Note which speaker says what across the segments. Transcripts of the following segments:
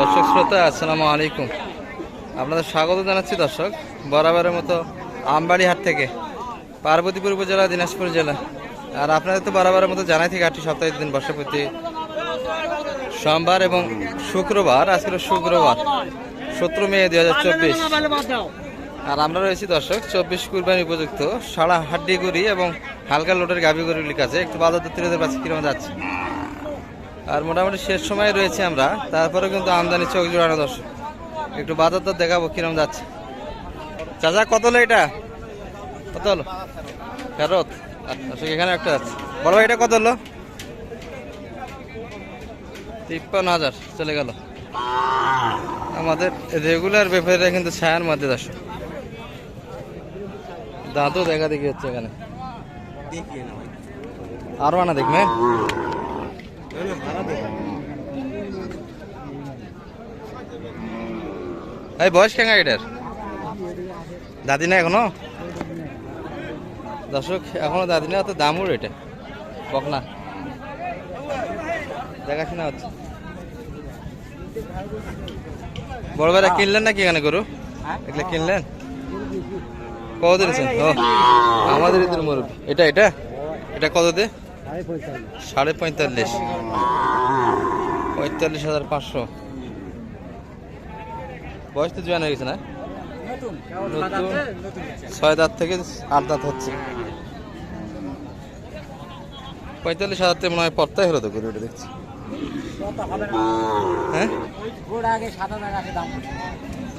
Speaker 1: দর্শক শ্রোতা, আসসালামু আলাইকুম। আপনাদের স্বাগত জানাচ্ছি দর্শক, বরাবরের মতো আমবাড়ি হাট থেকে, পার্বতীপুর উপজেলা, দিনাজপুর জেলা। আর আপনাদের তো বরাবরের মতো জানাই থেকে আটটি সপ্তাহে দিন বর্ষা প্রতি সোমবার এবং শুক্রবার আজকে শুক্রবার, সতেরো মে দুই হাজার চব্বিশ। আর আমরা রয়েছি দর্শক, চব্বিশ কুরবানি উপযুক্ত সাড়া হাড্ডি গড়ি এবং হালকা লোটের গাভি গরুর কাছে একটু বাজার দত্তিরদের কাছে কীরকম যাচ্ছে। আর মোটামুটি শেষ সময় রয়েছে আমরা। তারপরে কিন্তু আমদানি চোখ জোড়ানো দর্শক। একটু বাজার দর দেখাবো কীরকম যাচ্ছে। চাচা, কত হলো এটা? কত হলো? ফেরত? এখানে একটা আছে বড় ভাই, এটা কত হলো? তিপ্পান্ন হাজার, চলে গেল। আমাদের রেগুলার ব্যাপারীরা কিন্তু ছায়ার মধ্যে দর্শক। দাঁতও দেখা দেখি হচ্ছে এখানে। আরও আনা দেখবে এই বয়স কেন এটার দাদি না এখনও? দর্শক, এখনও দাদি না তো দামও এটা বকনা দেখাশোনা হচ্ছে। বড় ভাইরা কিনলেন নাকি এখানে গরু? এগুলো কিনলেন? কত দিয়েছেন আমাদের ইদের মুরব্বী। এটা এটা? এটা কত দে সাড়ে পঁয়তাল্লিশ। পঁয়তাল্লিশ হাজার পাঁচশো। বয়স তো জোয়ান হয়ে গেছে না? নতুন। ছয় দাঁত থেকে আট দাঁত হচ্ছে। পঁয়তাল্লিশ হাজার থেকে মনে হয় পড়তাই হলো তো গরুটা, দেখছি। হ্যাঁ?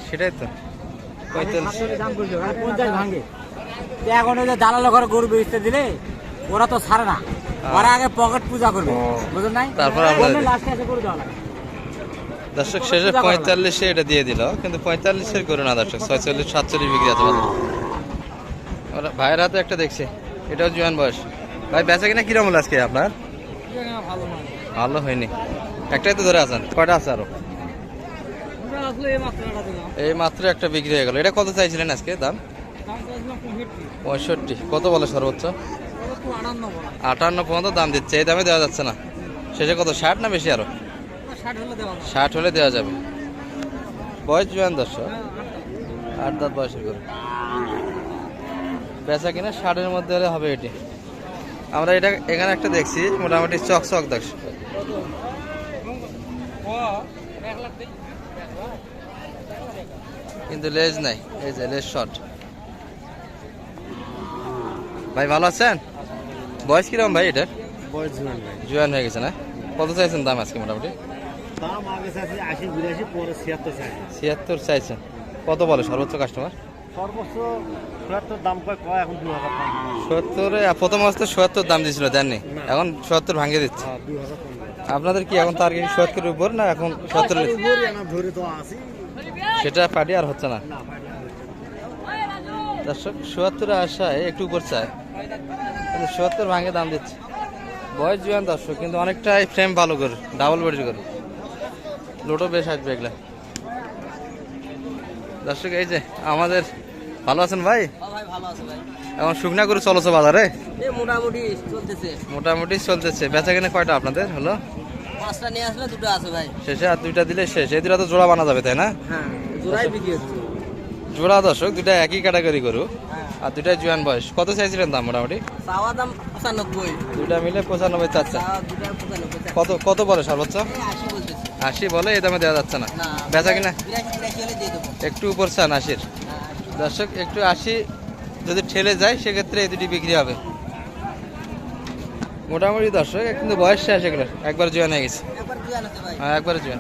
Speaker 1: সেটাই তো। পঁয়তাল্লিশ।
Speaker 2: দালাল ঘরে গরু বেচতে দিলে, ওরা তো ছাড়ে না। ওরা আগে পকেট পূজা করবে বুঝলেন নাই?
Speaker 1: তারপর দর্শক শেষে পঁয়তাল্লিশে এটা দিয়ে দিল কিন্তু পঁয়তাল্লিশের করো না দর্শক ছয়চল্লিশ সাতচল্লিশ বিক্রি আছে। ওরা ভাইয়ের হাতে একটা দেখছে এটাও জোয়ান বয়স। ভাই বেচা কিনা কিরম হলো আজকে আপনার?
Speaker 2: ভালো
Speaker 1: হয়নি। একটাই তো ধরে আছেন কয়টা আছে
Speaker 2: আরও? এই
Speaker 1: মাত্র একটা বিক্রি হয়ে গেল। এটা কত চাইছিলেন আজকে দাম?
Speaker 2: পঁয়ষট্টি।
Speaker 1: কত বলে সর্বোচ্চ?
Speaker 2: আটান্ন
Speaker 1: পর্যন্ত দাম দিচ্ছে। এই দামে দেওয়া যাচ্ছে না। শেষে কত? ষাট না বেশি আরও?
Speaker 2: ষাট হলে দেওয়া যাবে।
Speaker 1: বয়স জোয়ান দর্শক। আট দাঁত। বয়সের করে বেচা কিনা ষাটের মধ্যে হলে হবে এটি। আমরা এটা এখানে একটা দেখছি মোটামুটি চক চক দেখ কিন্তু লেজ নাই। এই যে লেজ শর্ট। ভাই ভালো আছেন? বয়স কীরকম ভাই এটার?
Speaker 2: বয়স জুয়ান ভাই।
Speaker 1: জোয়ান হয়ে গেছে না? কত চাইছেন দাম আজকে মোটামুটি?
Speaker 2: দাম আগে চাইছি আশি বিরাশি পরে ছিয়াত্তর চাইছি।
Speaker 1: ছিয়াত্তর চাইছেন। কত বলে সর্বোচ্চ কাস্টমার
Speaker 2: সর্বোচ্চ চুয়াত্তর দাম কয় কয় এখন দু হাজার
Speaker 1: সত্তরে প্রথম সত্তর দাম দিয়েছিল দেননি? এখন সত্তর ভাঙিয়ে দিচ্ছে।
Speaker 2: হ্যাঁ
Speaker 1: আপনাদের কি এখন টার্গেট সত্তরের উপর না এখন সত্তর সেটা পাটি আর হচ্ছে না। দর্শক সত্তরে আসায় একটু উপর চায়। সত্তর ভাঙে দাম দিচ্ছে। বয়স জুয়ান দর্শক কিন্তু অনেকটাই ফ্রেম ভালো করে ডাবল বডি করে। লোটো বেশ আসবে এগুলা। দর্শক এই যে আমাদের ভালো আছেন ভাই?
Speaker 2: ভাই
Speaker 1: এখন শুকনা করে চলছে বাজারে?
Speaker 2: মোটামুটি চলতেছে।
Speaker 1: মোটামুটি চলতেছে। বেচা কিনে কয়টা আপনাদের হলো?
Speaker 2: পাঁচটা নিয়ে আসলে দুটো আছে ভাই।
Speaker 1: শেষে আর দুইটা দিলে শেষ। এই দুটা তো জোড়া বানা যাবে তাই না?
Speaker 2: হ্যাঁ জোড়াই বিক্রি হচ্ছে।
Speaker 1: জোড়া দর্শক দুইটা একই ক্যাটাগরি করু
Speaker 2: হ্যাঁ
Speaker 1: আর দুইটা জুয়ান বয়স। কত চাইছিলেন দাম মোটামুটি?
Speaker 2: চাওয়া দাম পঁচানব্বই।
Speaker 1: দুইটা মিলে পঁচানব্বই চাচ্ছে।
Speaker 2: চাওয়া দুটা পঁচানব্বই
Speaker 1: কত কত বলে সর্বোচ্চ?
Speaker 2: আশি
Speaker 1: বলে এই দামে দেওয়া যাচ্ছে না। বেচা কিনা? একটু উপর চান আশির। দর্শক একটু আশি যদি ঠেলে যায় সেক্ষেত্রে এই দুটি বিক্রি হবে। মোটামুটি দর্শক কিন্তু বয়স শেষ এগুলো। একবার জুয়ান হয়ে গেছে। হ্যাঁ একবারে জুয়ান।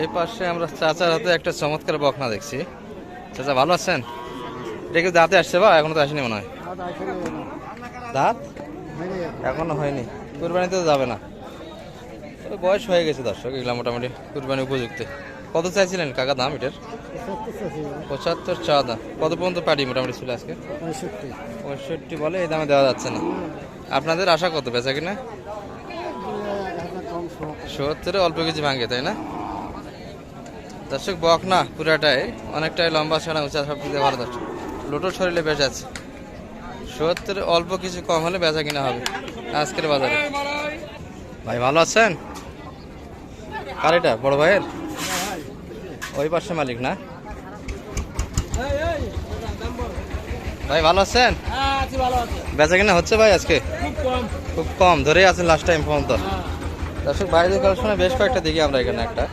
Speaker 1: এই পাশে আমরা চাচার হাতে একটা চমৎকার বকনা দেখছি। চাচা ভালো আছেন? এটা কি দাঁতে আসছে বা এখনও তো আসেনি মনে হয়। দাঁত এখনও হয়নি। কুরবানিতে তো যাবে না। তবে বয়স হয়ে গেছে দর্শক এগুলো মোটামুটি কুরবানি উপযুক্ত। কত চাইছিলেন কাকা দাম এটার? পঁচাত্তর চা দাম। কত পর্যন্ত পারি মোটামুটি ছিল আজকে?
Speaker 2: পঁয়ষট্টি।
Speaker 1: পঁয়ষট্টি বলে এই দামে দেওয়া যাচ্ছে না। আপনাদের আশা কত বেচা কিনা? সত্তরে অল্প কিছু ভাঙে তাই না? দর্শক, বক না, পুরাটাই অনেকটাই লম্বা, ছাড়া উঁচা সব দিকে ভালো দর্শক। লোটো শরীরে বেঁচে আছে। সত্তরে, অল্প কিছু কম হলে বেচা কিনা হবে। আজকের বাজারে। ভাই, ভালো আছেন? কার এটা? বড় ভাইয়ের? ওই পাশে মালিক না? ভাই, ভালো আছেন? বেচা কিনা হচ্ছে ভাই আজকে?
Speaker 2: খুব কম।
Speaker 1: ধরেই আছেন লাস্ট টাইম পর্যন্ত। দর্শক বাইরে বাইরের কালেকশনে বেশ কয়েকটা দেখি আমরা এখানে একটা।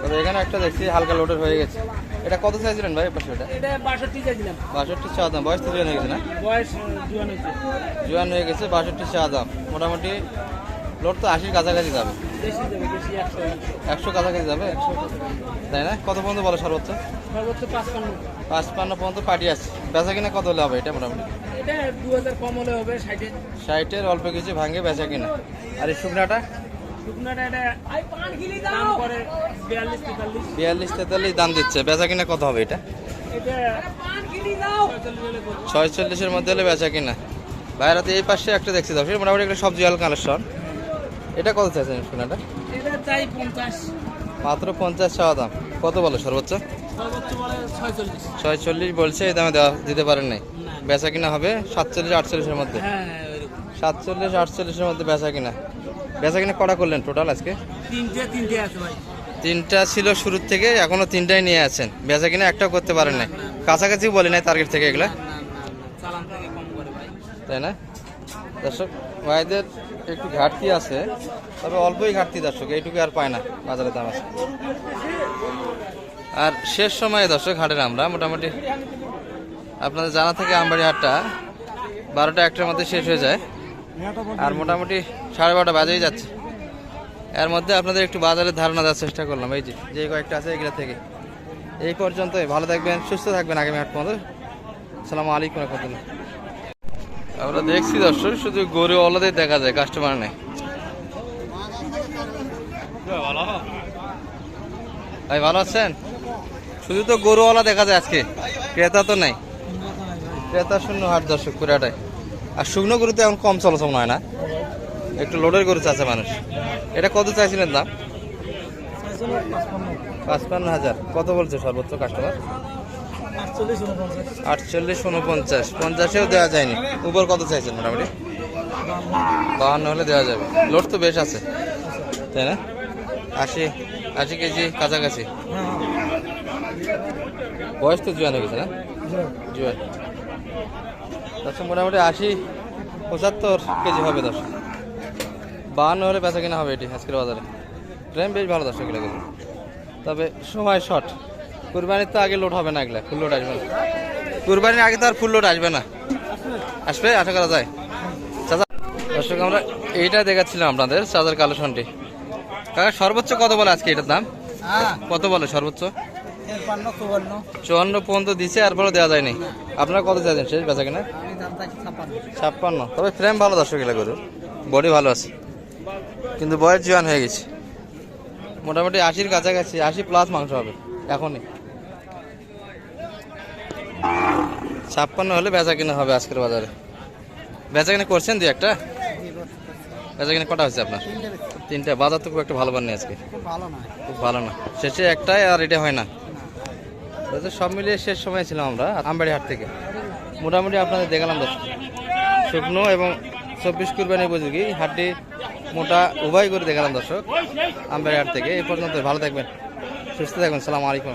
Speaker 1: তবে এখানে একটা দেখছি হালকা লোডের হয়ে গেছে। এটা কত চাইছিলেন ভাই পাশে এটা?
Speaker 2: এটা বাষট্টি চাইছিলাম
Speaker 1: বাষট্টি চা দাম। বয়স তো জুয়ান হয়ে গেছে না?
Speaker 2: বয়স জুয়ান হয়েছে।
Speaker 1: জুয়ান হয়ে গেছে বাষট্টি চা দাম। মোটামুটি লোড তো আশির কাছাকাছি যাবে।
Speaker 2: বেশি যাবে বেশি একশো
Speaker 1: কাছাকাছি যাবে তাই না? কত পর্যন্ত বলো সর্বোচ্চ?
Speaker 2: সর্বোচ্চ পাঁচপান্ন।
Speaker 1: পাঁচ পান্ন পর্যন্ত পার্টি আছে বেচা কিনা কত হলে হবে এটা মোটামুটি?
Speaker 2: এটা দু হাজার কম হলে হবে ষাটে
Speaker 1: ষাটের অল্প কিছু ভাঙে বেচা কিনা। আর এই শুকনাটা?
Speaker 2: বিয়াল্লিশ তেতাল্লিশ।
Speaker 1: দাম দিচ্ছে। বেচা কিনা কত হবে এটা? ছয়চল্লিশের মধ্যে হলে বেচা কিনা। বাইরেতে এই পাশে একটা দেখছি দর্শক মোটামুটি একটা সবজি আল কালেকশন। এটা কত চাইছেন শুকনাটা
Speaker 2: এটা চাই পঞ্চাশ।
Speaker 1: মাত্র পঞ্চাশ চাওয়া দাম। কত বলো সর্বোচ্চ?
Speaker 2: ছয়চল্লিশ।
Speaker 1: বলছে এই দামে দেওয়া দিতে পারেন নাই। বেচা কিনা হবে সাতচল্লিশ আটচল্লিশের মধ্যে।
Speaker 2: হ্যাঁ হ্যাঁ।
Speaker 1: সাতচল্লিশ আটচল্লিশের মধ্যে বেচা কিনা। বেচা কিনা কটা করলেন টোটাল আজকে?
Speaker 2: তিনটে তিনটে আছে ভাই।
Speaker 1: তিনটা ছিল শুরুর থেকে এখনও তিনটাই নিয়ে আছেন। বেচা কিনা একটাও করতে পারেন নাই। কাছাকাছি বলে নাই টার্গেট থেকে এগুলা। তাই না? দর্শক ভাইদের একটু ঘাটতি আছে তবে অল্পই ঘাটতি দর্শক এইটুকু আর পায় না বাজারে দাম আছে। আর শেষ সময়ে দর্শক হাটের আমরা মোটামুটি আপনাদের জানা থেকে আমবাড়ি হাটটা বারোটা একটার মধ্যে শেষ হয়ে যায়। আর মোটামুটি সাড়ে বারোটা বাজেই যাচ্ছে। এর মধ্যে আপনাদের একটু বাজারের ধারণা দেওয়ার চেষ্টা করলাম, এই যে যে কয়েকটা আছে এগুলো থেকে। এই পর্যন্তই, ভালো থাকবেন, সুস্থ থাকবেন আগামী হাট পর্যন্ত। সালামু আলাইকুম রহমতুল্লাহ। আমরা দেখছি দর্শক, শুধু গরু দেখা যায় কাস্টমার নেই। ভাই, ভালো আছেন? শুধু তো গরুওয়ালা দেখা যায় আজকে, ক্রেতা তো নাই। ক্রেতা শূন্য হাট দর্শক, পুরাটাই। আর শুকনো গরু তো এখন কম চলাচল হয় না। একটু লোডের গরু চাচ্ছে মানুষ। এটা কত চাইছিলেন দাম? পাঁচপান্ন হাজার। কত বলছে সর্বোচ্চ কাস্টমার আটচল্লিশ উনপঞ্চাশ পঞ্চাশেও দেওয়া যায়নি। উপর কত চাইছেন মোটামুটি? বাহান্ন হলে দেওয়া যাবে। লোড তো বেশ আছে। তাই না? আশি আশি কেজি কাছাকাছি। বয়স তো জুয়ান গেছে না? জুয়ান। দর্শক মোটামুটি আশি পঁচাত্তর কেজি হবে দর্শক। বাহান্ন হলে বেচা কিনা হবে এটি আজকের বাজারে। ট্রেন বেশ ভালো দর্শক এগুলো। তবে সময় শর্ট কুরবানির তো আগে লোড হবে না এগুলা ফুল লোড আসবে না। কুরবানির আগে তো আর ফুল লোড আসবে না। আসবে আশা করা যায়। চাচা দর্শক আমরা এইটা দেখাচ্ছিলাম আপনাদের চাচার কালেকশনটি। কাকা সর্বোচ্চ কত বলে আজকে এটার দাম?
Speaker 2: হ্যাঁ।
Speaker 1: কত বলে সর্বোচ্চ?
Speaker 2: চুয়ান্ন।
Speaker 1: পর্যন্ত দিছে আর এরপরও দেওয়া যায়নি। আপনারা কত চাইছেন শেষ বেচা কিনা?
Speaker 2: ছাপ্পান্ন।
Speaker 1: তবে ফ্রেম ভালো দর্শক এগুলো গরু বডি ভালো আছে। কিন্তু বয়স জোয়ান হয়ে গেছে। মোটামুটি আশির কাছাকাছি আশি প্লাস মাংস হবে এখনই। ছাপ্পান্ন হলে বেচা কিনা হবে আজকের বাজারে। বেচা কিনা করছেন দু একটা? বেচা কিনা কটা হয়েছে আপনার? তিনটা। বাজার তো খুব একটা ভালো পাননি আজকে।
Speaker 2: খুব ভালো না।
Speaker 1: খুব ভালো না। শেষে একটাই আর এটা হয় না। সব মিলিয়ে শেষ সময় ছিলাম আমরা আমবাড়ি হাট থেকে। মোটামুটি আপনাদের দেখালাম দর্শক। শুকনো এবং চব্বিশ কুরবানি উপযোগী হাড্ডি মোটা উভয় করে দেখালাম দর্শক। আমরা হাট থেকে এ পর্যন্ত ভালো থাকবেন, সুস্থ থাকবেন। সালাম আলাইকুম